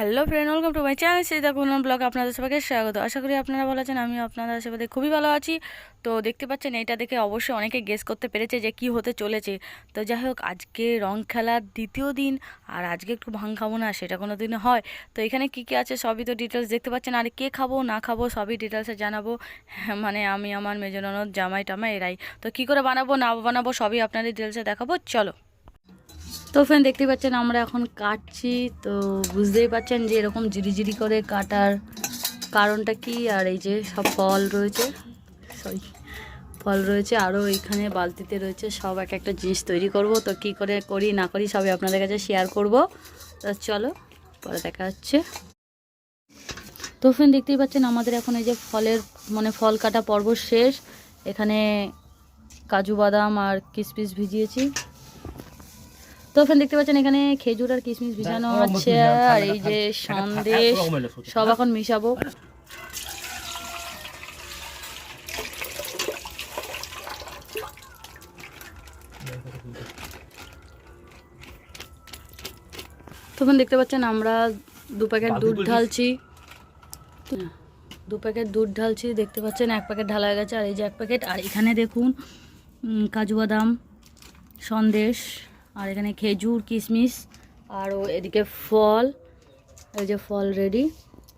Hello friend welcome to my channel সেই দেখুন blog আপনাদের সবাইকে স্বাগত। আশা করি আপনারা ভালো আছেন আমি আপনাদের আশেপাশে খুবই ভালো আছি। তো দেখতে পাচ্ছেন এটা দেখে অবশ্যই অনেকে গেস করতে পেরেছে যে কি হতে চলেছে। তো যাই হোক আজকে রং খেলার দ্বিতীয় দিন আর আজকে একটু ভাং খাব না সেটা কোনো দিন হয়। তো এখানে কি কি আছে সবই তো ডিটেলস দেখতে পাচ্ছেন। আর কে খাব না খাব সবই ডিটেলসে জানাব। হ্যাঁ, মানে আমি আমার মেজননদ জামাই টামাই এরাই। তো কি করে বানাবো না বানাবো সবই আপনাদের ডিটেলসে দেখাবো। চলো। তো ফ্রেন্ড দেখতে পাচ্ছেন আমরা এখন কাটছি। তো বুঝতেই পাচ্ছেন যে এরকম জিরি করে কাটার কারণটা কি? আর এই যে সব ফল রয়েছে সরি ফল রয়েছে আরও এইখানে বালতিতে রয়েছে, সব এক একটা জিনিস তৈরি করব। তো কি করে করি, না করি, সবই আপনাদের কাছে শেয়ার করব। তো চলো, পরে দেখা যাচ্ছে তো ফ্রেন্ড দেখতেই পাচ্ছেন আমাদের এখন এই যে ফলের মানে ফল কাটা পর্ব শেষ। এখানে কাজু বাদাম আর কিশমিশ ভিজিয়েছি। তো ফ্রেন্ড দেখতে পাচ্ছেন এখানে খেজুর আর কিশমিশ ভিজানো আছে আর এই যে সন্দেশ সব এখন মিশাবো। তখন দেখতে পাচ্ছেন আমরা দু প্যাকেট দুধ ঢালছি। দু প্যাকেট দুধ ঢালছি দেখতে পাচ্ছেন এক প্যাকেট ঢালা হয়ে গেছে আর এই যে এক প্যাকেট আর এখানে দেখুন কাজু বাদাম সন্দেশ আর এখানে খেজুর কিশমিশ আর ও এদিকে ফল এই যে ফল রেডি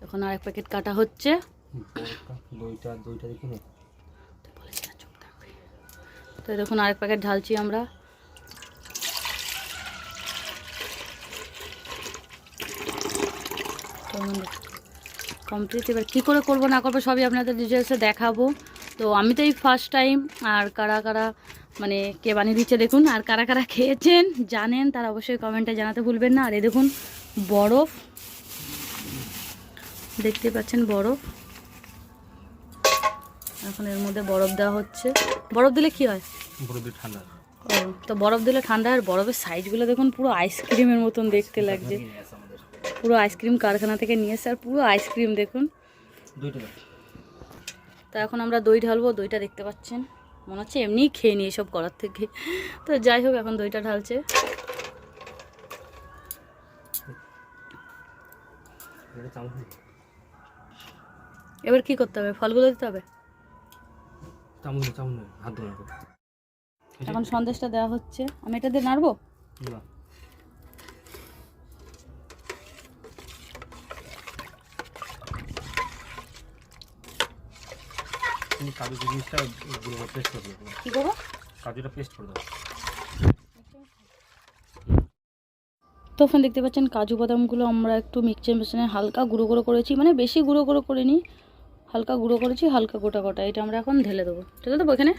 এখন আর এক প্যাকেট কাটা হচ্ছে। তো দেখুন আরেক প্যাকেট ঢালছি আমরা। কমপ্লিট এবার কী করে করব না করব সবই আপনাদের ডিটেলসে দেখাবো। তো আমি তো এই ফার্স্ট টাইম আর কারা কারা মানে কে বানিয়ে দিচ্ছে দেখুন আর কারা কারা খেয়েছেন জানেন তারা অবশ্যই কমেন্টে জানাতে ভুলবেন না। আর এই দেখুন বরফ দেখতে পাচ্ছেন বরফ। এখন এর মধ্যে বরফ দেওয়া হচ্ছে। বরফ দিলে কি হয়? ঠান্ডা ও তো বরফ দিলে ঠান্ডা আর বরফের সাইজগুলো দেখুন পুরো আইসক্রিমের মতন দেখতে লাগছে। পুরো আইসক্রিম কারখানা থেকে নিয়ে এসে আর পুরো আইসক্রিম দেখুন। তো এখন আমরা দই ঢালবো দইটা দেখতে পাচ্ছেন। মনে হচ্ছে এমনিই খেয়ে নিই এসব করার থেকে। তো যাই হোক এখন দইটা ঢালছে। এবার কি করতে হবে? ফলগুলো দিতে হবে। এখন সন্দেশটা দেওয়া হচ্ছে। আমি এটা দিয়ে নাড়বো? না। তুমি কাজু জিনিসটা গুঁড়ো করে পেস্ট করে দেবো কী করব? কাজুটা পেস্ট করে দেবো তো দেখতে পাচ্ছেন কাজু বাদামগুলো আমরা একটু মিক্সচার মেশিনে হালকা গুঁড়ো গুঁড়ো করেছি। মানে বেশি গুঁড়ো গুঁড়ো করিনি হালকা গুঁড়ো করেছি হালকা গোটা গোটা। এটা আমরা এখন ঢেলে দেবো। ঢেলে দেবো এখানে?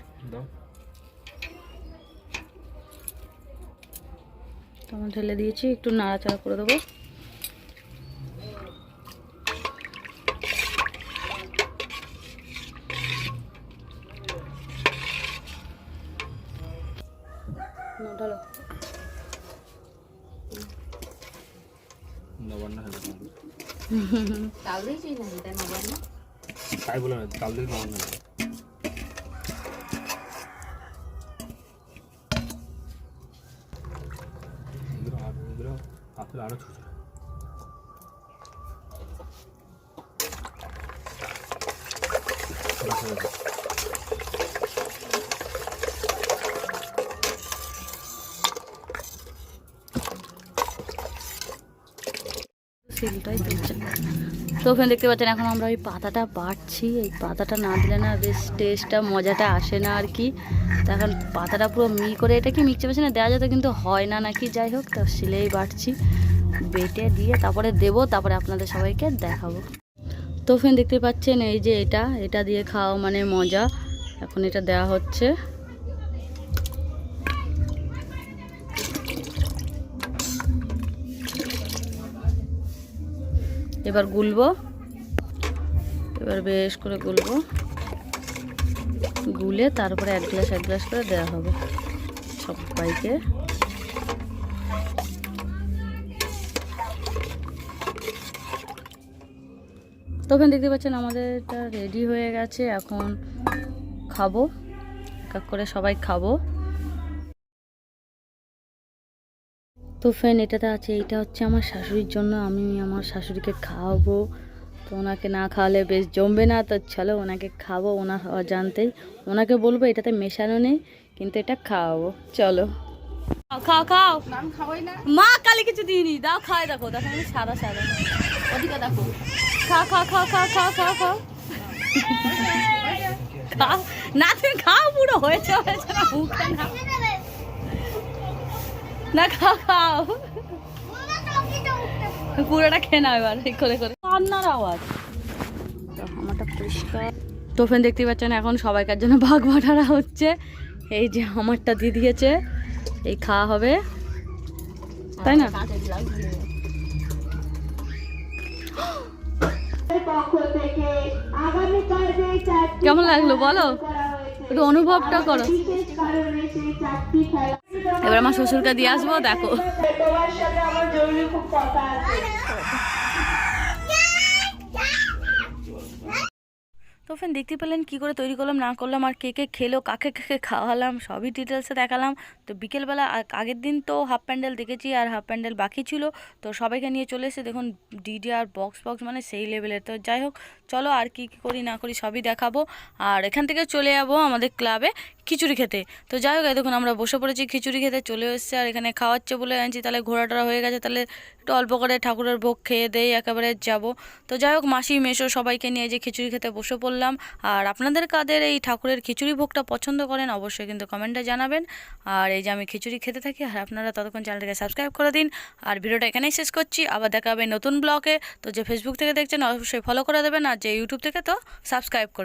আমরা ঢেলে দিয়েছি একটু নাড়াচাড়া করে দেবো। না, ঢালো। নবান্ন তাই বলে না চাল নবান্ন হয়ে যাবে। এগুলো আর এগুলো আপেল আরও ছোট ছোট। ছোট সিলটাই দিচ্ছে তো ওখানে দেখতে পাচ্ছেন, এখন আমরা ওই পাতাটা বাটছি এই পাতাটা না দিলে না বেশ টেস্টটা মজাটা আসে না আর কি। তো এখন পাতাটা পুরো মি করে এটা কি মিক্সচার মেশিনে দেওয়া যেত কিন্তু হয় না নাকি? যাই হোক, তো সিলেই বাটছি বেটে দিয়ে তারপরে দেবো, তারপরে আপনাদের সবাইকে দেখাবো। তো ফ্রেন্ড দেখতে পাচ্ছেন, এই যে এটা এটা দিয়ে খাওয়া মানে মজা। এখন এটা দেওয়া হচ্ছে। এবার গুলবো। এবার বেশ করে গুলবো। গুলে তারপরে এক গ্লাস এক গ্লাস করে দেওয়া হবে সবাইকে। তো ওখানে দেখতে পাচ্ছেন আমাদের এটা রেডি হয়ে গেছে। এখন খাব। এক এক করে সবাই খাব। তো ফ্রেন্ড এটাতে আছে এটা হচ্ছে আমার শাশুড়ির জন্য আমি আমার শাশুড়িকে খাওয়াবো। তো ওনাকে না খাওয়ালে বেশ জমবে না তো চলো ওনাকে খাব ওনার অজান্তেই। ওনাকে বলব এটাতে মেশানো নেই কিন্তু এটা খাওয়াবো চলো। খাও খাও মা কালি কিছু দিইনি। দাও খাই দেখো দেখো আমি সাদা সাদা। ওদিকে দেখো। খা খা খা খা খা খা খাও। না তুমি খাও পুরো হয়েছে হয়েছে না না। না খাও খাও। পুরোটা খেয়ে নাও এবার করে করে কান্নার আওয়াজ। আমারটা পরিষ্কার। তো ফ্রেন্ড দেখতে পাচ্ছেন এখন সবাইকার জন্য ভাগ বাটারা হচ্ছে। এই যে আমারটা দিয়ে দিয়েছে এই খাওয়া হবে। তাই না? কেমন লাগল বলো? একটু অনুভবটা করো। এবার আমার শ্বশুরকে দিয়ে আসব দেখো। তোমার সাথে আমার জরুরি খুব কথা আছে। তো ফ্রেন্ড দেখতে পেলেন কী করে তৈরি করলাম, না করলাম, আর কে কে খেলো, কাকে কাকে খাওয়ালাম, সবই ডিটেলসে দেখালাম। তো বিকেলবেলা আগের দিন তো হাফ প্যান্ডেল দেখেছি আর হাফ প্যান্ডেল বাকি ছিল। তো সবাইকে নিয়ে চলে এসে দেখুন ডিডি আর বক্স বক্স মানে সেই লেভেলের তো যাই হোক, চলো আর কি কী করি না করি সবই দেখাবো। আর এখান থেকে চলে যাব আমাদের ক্লাবে খিচুড়ি খেতে। তো যাই হোক দেখুন, আমরা বসে পড়েছি, খিচুড়ি খেতে চলে এসেছে, আর এখানে খাওয়াচ্ছে বলে আনছি। তাহলে ঘোরা টোরা হয়ে গেছে, তাহলে একটু অল্প করে ঠাকুরের ভোগ খেয়ে দেই, একেবারে যাব। তো যাই হোক, মাসি মেশো সবাইকে নিয়ে যে খিচুড়ি খেতে বসে পড়লাম। আর আপনাদের কাদের এই ঠাকুরের খিচুড়ি ভোগটা পছন্দ করেন, অবশ্যই কিন্তু কমেন্টে জানাবেন। আর এই যে আমি খিচুড়ি খেতে থাকি, আর আপনারা ততক্ষণ চ্যানেলটাকে সাবস্ক্রাইব করে দিন। আর ভিডিওটা এখানেই শেষ করছি, আবার দেখা হবে নতুন ব্লগে। তো যে ফেসবুক থেকে দেখছেন, অবশ্যই ফলো করে দেবেন, আর যে ইউটিউব থেকে, তো সাবস্ক্রাইব করে